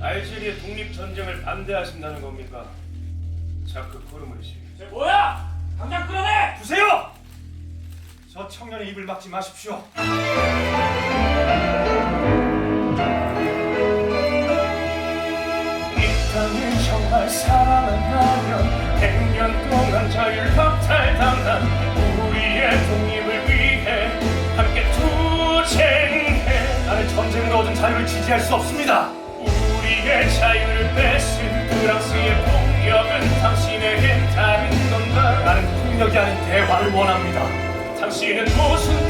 알제리의 독립 전쟁을 반대하신다는 겁니까? 자크 코르무시. 쟤 뭐야? 당장 끌어내! 두세요! 저 청년의 입을 막지 마십시오. 이 땅을 정말 사랑한다면 100년 동안 자유를 박탈당한 우리의 독립을 위해 함께 투쟁해 나는 전쟁으로 얻은 자유를 지지할 수 없습니다. 자유를 뺏은 프랑스의 폭력은 당신에겐 다른 건가 나는 폭력이 아닌 대화를 원합니다. 당신은 무슨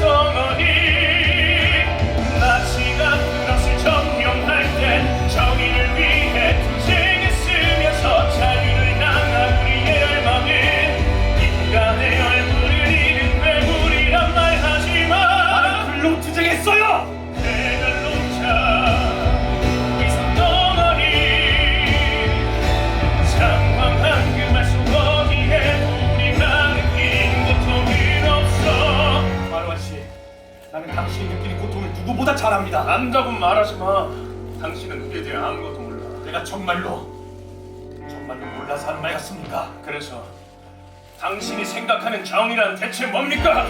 압니다. 안다고 말하지 마. 당신은 우리에 대해 아무것도 몰라. 내가 정말로, 정말로 몰라서 하는 말 같습니까? 그래서 당신이 생각하는 정의란 대체 뭡니까?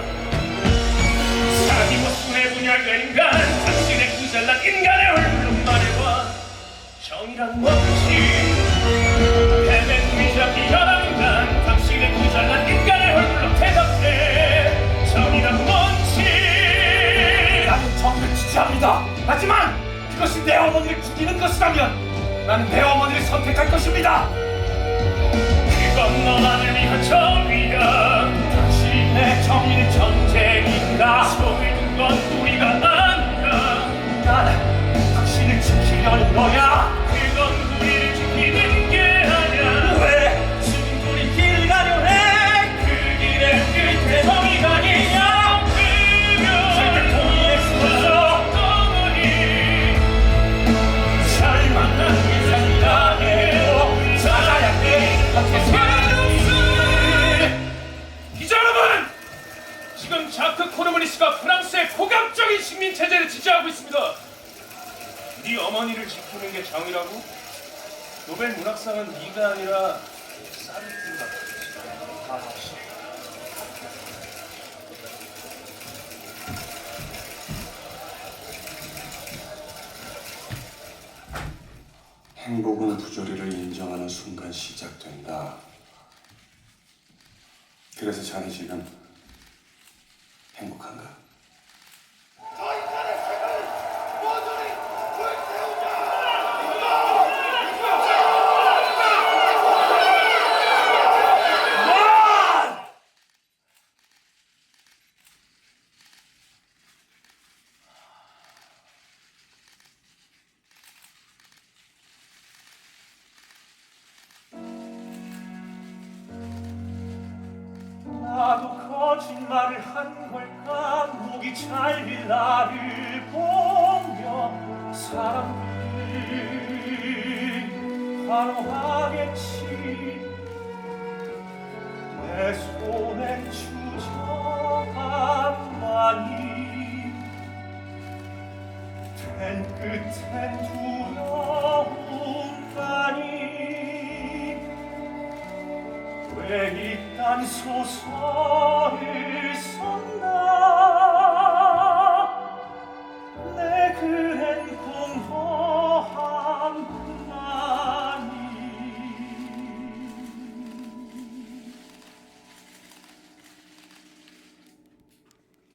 사기와 순에 분열된 인간, 당신의 그 잘난 인간의 얼굴로 말해봐. 정의란 뭔 하지만 그것이 내 어머니를 죽이는 것이라면 나는 내 어머니를 선택할 것입니다. 그건 너만을 위한 정의야. 당신의 정의 포격적인 식민 체제를 지지하고 있습니다. 네 어머니를 지키는 게 정의라고? 노벨 문학상은 네가 아니라 사르트가 받았지. 행복은 부조리를 인정하는 순간 시작된다. 그래서 자네 지금 행복한가? 거짓말을 한 걸까? 목이 잘릴 나를 보며 사람들이 환호하겠지 내 손엔 주저함만이 된 끝엔 두려움만이. 왜 찬송하소서 일생